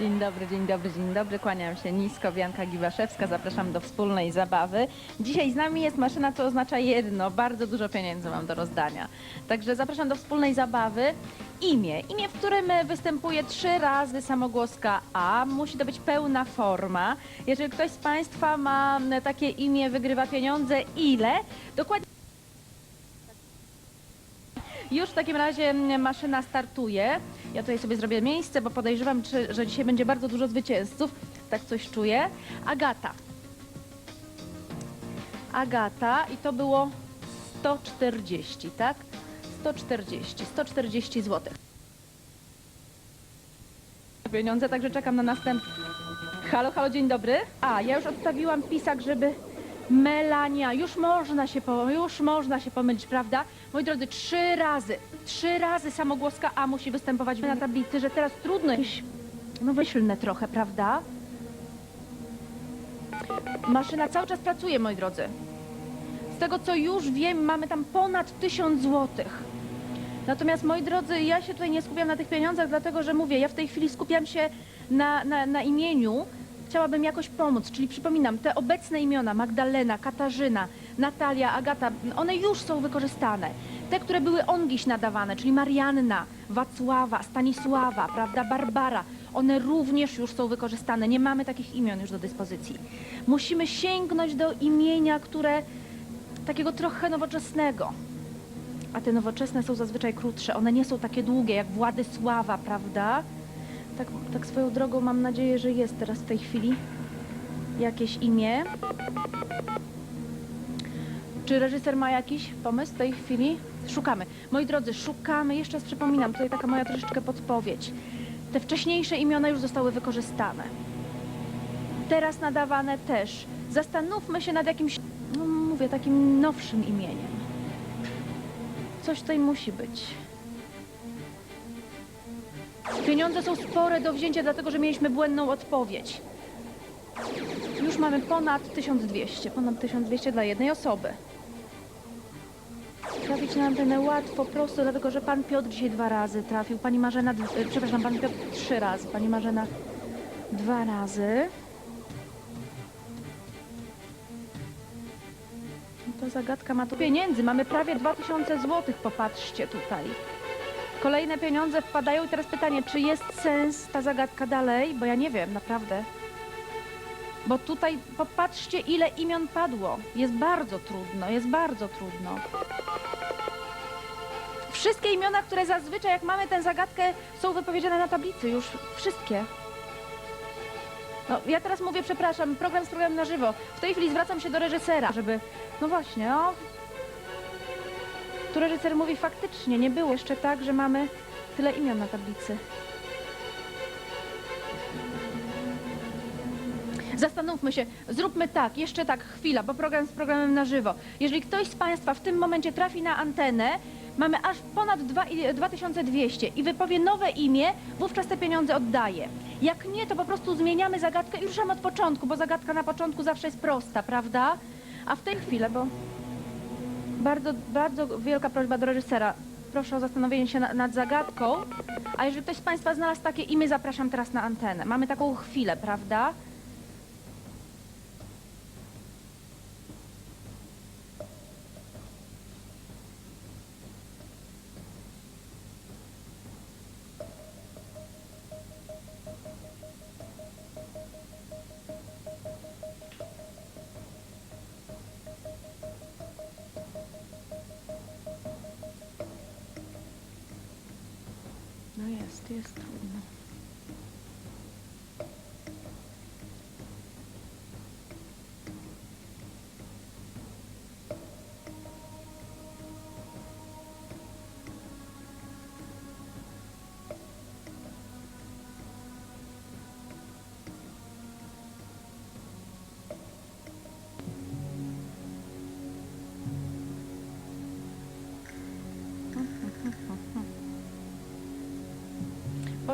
Dzień dobry, dzień dobry, dzień dobry. Kłaniam się nisko, Bianka Giwaszewska. Zapraszam do wspólnej zabawy. Dzisiaj z nami jest maszyna, co oznacza jedno. Bardzo dużo pieniędzy mam do rozdania. Także zapraszam do wspólnej zabawy. Imię. Imię, w którym występuje trzy razy samogłoska A. Musi to być pełna forma. Jeżeli ktoś z Państwa ma takie imię, wygrywa pieniądze. Ile? Dokładnie. Już w takim razie mm, maszyna startuje. Ja tutaj sobie zrobię miejsce, bo podejrzewam, czy, że dzisiaj będzie bardzo dużo zwycięzców. Tak coś czuję. Agata. Agata i to było 140, tak? 140, 140 zł. Pieniądze, także czekam na następny. Halo, halo, dzień dobry. A, ja już odstawiłam pisak, żeby Melania, już można się, po, już można się pomylić, prawda? Moi drodzy, trzy razy, trzy razy samogłoska A musi występować na tablicy, że teraz trudno jakieś, no wyślne trochę, prawda? Maszyna cały czas pracuje, moi drodzy. Z tego, co już wiem, mamy tam ponad tysiąc złotych. Natomiast, moi drodzy, ja się tutaj nie skupiam na tych pieniądzach, dlatego że mówię, ja w tej chwili skupiam się na, na, na imieniu. Chciałabym jakoś pomóc, czyli przypominam, te obecne imiona, Magdalena, Katarzyna, Natalia, Agata, one już są wykorzystane. Te, które były ongiś nadawane, czyli Marianna, Wacława, Stanisława, prawda, Barbara, one również już są wykorzystane. Nie mamy takich imion już do dyspozycji. Musimy sięgnąć do imienia, które takiego trochę nowoczesnego. A te nowoczesne są zazwyczaj krótsze. One nie są takie długie jak Władysława, prawda? Tak, tak swoją drogą mam nadzieję, że jest teraz w tej chwili jakieś imię. Czy reżyser ma jakiś pomysł w tej chwili? Szukamy. Moi drodzy, szukamy. Jeszcze raz przypominam, tutaj taka moja troszeczkę podpowiedź. Te wcześniejsze imiona już zostały wykorzystane. Teraz nadawane też. Zastanówmy się nad jakimś, no mówię, takim nowszym imieniem. Coś tutaj musi być. Pieniądze są spore do wzięcia, dlatego że mieliśmy błędną odpowiedź. Już mamy ponad 1200, ponad 1200 dla jednej osoby. Trafić na antenę łatwo, prosto, dlatego że pan Piotr dzisiaj dwa razy trafił, pani Marzena, e, przepraszam, pan Piotr trzy razy, pani Marzena dwa razy. No To zagadka ma tu pieniędzy, mamy prawie 2000 zł, popatrzcie tutaj. Kolejne pieniądze wpadają i teraz pytanie, czy jest sens ta zagadka dalej? Bo ja nie wiem, naprawdę. Bo tutaj popatrzcie, ile imion padło. Jest bardzo trudno, jest bardzo trudno. Wszystkie imiona, które zazwyczaj, jak mamy tę zagadkę, są wypowiedziane na tablicy, już wszystkie. No, ja teraz mówię, przepraszam, program z programem na żywo. W tej chwili zwracam się do reżysera, żeby... No właśnie, no, tu reżyser mówi faktycznie, nie było jeszcze tak, że mamy tyle imion na tablicy. Zastanówmy się, zróbmy tak, jeszcze tak, chwila, bo program z programem na żywo. Jeżeli ktoś z Państwa w tym momencie trafi na antenę, mamy aż ponad dwa i- 2200 i wypowie nowe imię, wówczas te pieniądze oddaje. Jak nie, to po prostu zmieniamy zagadkę i ruszamy od początku, bo zagadka na początku zawsze jest prosta, prawda? A w tej chwili, bo bardzo, bardzo wielka prośba do reżysera. Proszę o zastanowienie się na, nad zagadką. A jeżeli ktoś z Państwa znalazł takie imię, zapraszam teraz na antenę. Mamy taką chwilę, prawda? Jest,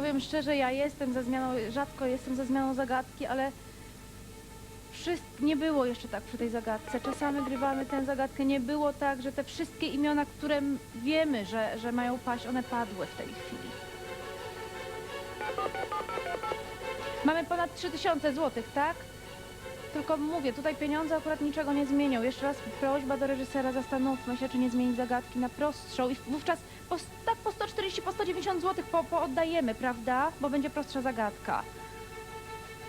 Powiem szczerze, ja jestem za zmianą, rzadko jestem za zmianą zagadki, ale wszystko, nie było jeszcze tak przy tej zagadce. Czasami grywamy tę zagadkę, nie było tak, że te wszystkie imiona, które wiemy, że, że mają paść, one padły w tej chwili. Mamy ponad 3000 zł, tak? Tylko mówię, tutaj pieniądze akurat niczego nie zmienią. Jeszcze raz prośba do reżysera, zastanówmy się, czy nie zmienić zagadki na prostszą i wówczas po, tak po 140, po 190 zł po, po oddajemy, prawda? Bo będzie prostsza zagadka.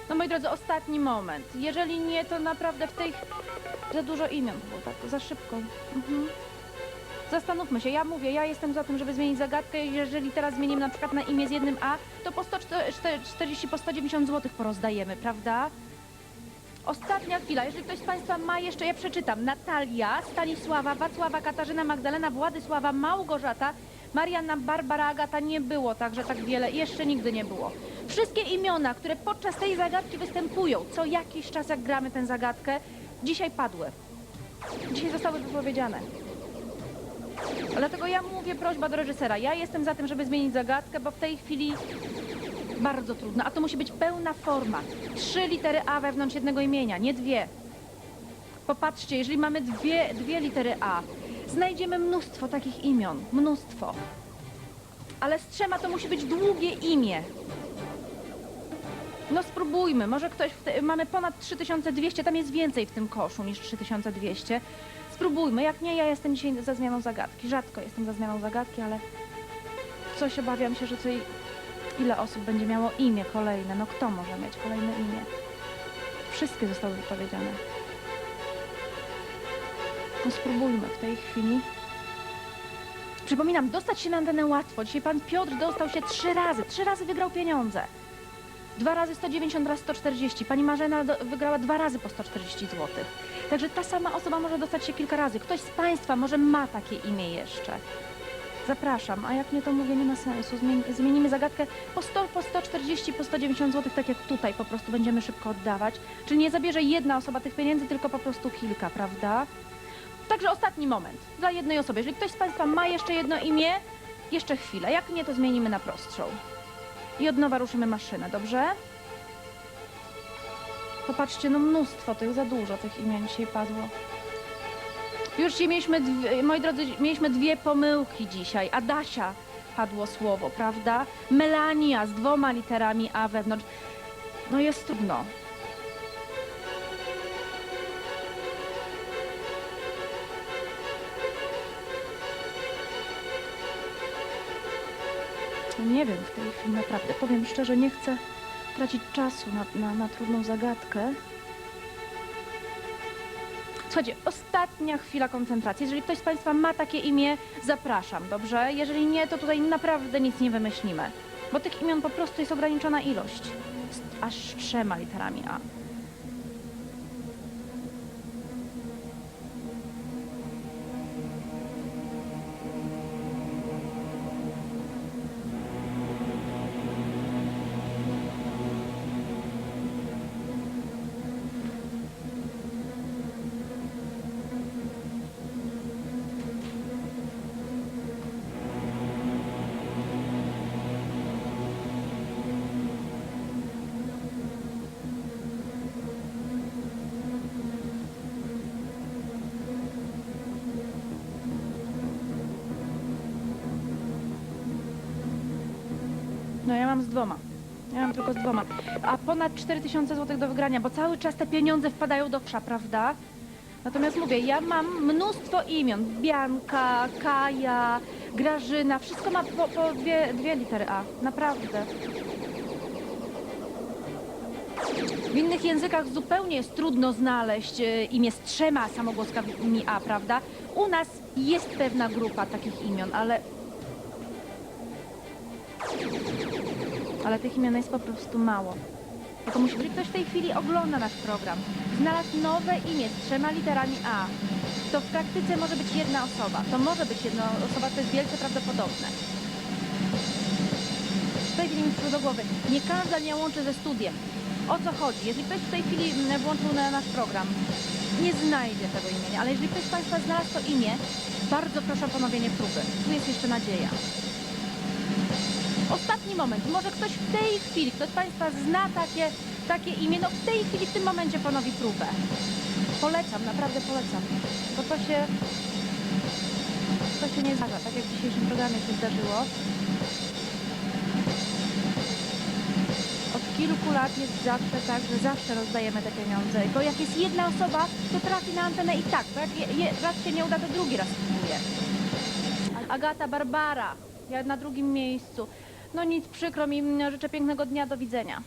No moi drodzy, ostatni moment. Jeżeli nie, to naprawdę w tej... Za dużo imion było, tak, za szybko. Mhm. Zastanówmy się, ja mówię, ja jestem za tym, żeby zmienić zagadkę. Jeżeli teraz zmienimy na przykład na imię z jednym A, to po 140, po 190 zł porozdajemy, prawda? Ostatnia chwila, jeżeli ktoś z Państwa ma jeszcze, ja przeczytam. Natalia, Stanisława, Wacława, Katarzyna, Magdalena, Władysława, Małgorzata, Marianna, Barbara, Agata nie było także tak wiele jeszcze nigdy nie było. Wszystkie imiona, które podczas tej zagadki występują, co jakiś czas jak gramy tę zagadkę, dzisiaj padły. Dzisiaj zostały wypowiedziane. Dlatego ja mówię prośba do reżysera. Ja jestem za tym, żeby zmienić zagadkę, bo w tej chwili bardzo trudno. A to musi być pełna forma. Trzy litery A wewnątrz jednego imienia, nie dwie. Popatrzcie, jeżeli mamy dwie, dwie litery A, znajdziemy mnóstwo takich imion. Mnóstwo. Ale z trzema to musi być długie imię. No spróbujmy, może ktoś, te, mamy ponad 3200, tam jest więcej w tym koszu niż 3200. Spróbujmy, jak nie, ja jestem dzisiaj za zmianą zagadki. Rzadko jestem za zmianą zagadki, ale coś obawiam się, że tutaj ile osób będzie miało imię kolejne. No kto może mieć kolejne imię? Wszystkie zostały wypowiedziane. No spróbujmy w tej chwili. Przypominam, dostać się na antenę łatwo. Dzisiaj pan Piotr dostał się trzy razy. Trzy razy wygrał pieniądze. Dwa razy 190, raz 140. Pani Marzena do, wygrała dwa razy po 140 zł. Także ta sama osoba może dostać się kilka razy. Ktoś z Państwa może ma takie imię jeszcze. Zapraszam, a jak nie, to mówię, nie ma sensu. Zmieni, zmienimy zagadkę po 100, po 140, po 190 zł, tak jak tutaj po prostu będziemy szybko oddawać. Czyli nie zabierze jedna osoba tych pieniędzy, tylko po prostu kilka, prawda? Także ostatni moment dla jednej osoby. Jeżeli ktoś z Państwa ma jeszcze jedno imię, jeszcze chwilę. Jak nie, to zmienimy na prostszą. I od nowa ruszymy maszynę, dobrze? Popatrzcie, no mnóstwo tych, za dużo tych imion dzisiaj padło. Już dzisiaj mieliśmy, dwie, moi drodzy, mieliśmy dwie pomyłki dzisiaj. Adasia padło słowo, prawda? Melania z dwoma literami A wewnątrz. No jest trudno. No Nie wiem w tej chwili naprawdę. Powiem szczerze, nie chcę tracić czasu na, na, na trudną zagadkę. Słuchajcie, ostatnia chwila koncentracji. Jeżeli ktoś z Państwa ma takie imię, zapraszam, dobrze? Jeżeli nie, to tutaj naprawdę nic nie wymyślimy. Bo tych imion po prostu jest ograniczona ilość. Z aż trzema literami A. No ja mam z dwoma. Ja mam tylko z dwoma. A ponad 4000 zł do wygrania, bo cały czas te pieniądze wpadają do krza, prawda? Natomiast mówię, ja mam mnóstwo imion. Bianka, Kaja, Grażyna. Wszystko ma po, po dwie, dwie litery A. Naprawdę. W innych językach zupełnie jest trudno znaleźć e, imię z trzema samogłoskami A, prawda? U nas jest pewna grupa takich imion, ale ale tych imion jest po prostu mało. Tylko musi być ktoś w tej chwili ogląda nasz program. Znalazł nowe imię z trzema literami A. To w praktyce może być jedna osoba. To może być jedna osoba, to jest wielce prawdopodobne. Tutaj mi przyszło do głowy. Nie każda mnie łączy ze studiem. O co chodzi? Jeżeli ktoś w tej chwili mm, włączył na nasz program, nie znajdzie tego imienia, ale jeżeli ktoś z Państwa znalazł to imię, bardzo proszę o ponowienie próby. Tu jest jeszcze nadzieja. Ostatni moment. Może ktoś w tej chwili, ktoś z Państwa zna takie, takie imię, no w tej chwili, w tym momencie ponowi próbę. Polecam, naprawdę polecam. Bo to się, to się nie zdarza, tak jak w dzisiejszym programie się zdarzyło. Od kilku lat jest zawsze tak, że zawsze rozdajemy te pieniądze. Bo jak jest jedna osoba, to trafi na antenę i tak, bo jak je, je, raz się nie uda, to drugi raz spróbuje. Agata, Barbara, ja na drugim miejscu. No nic, przykro mi, życzę pięknego dnia, do widzenia.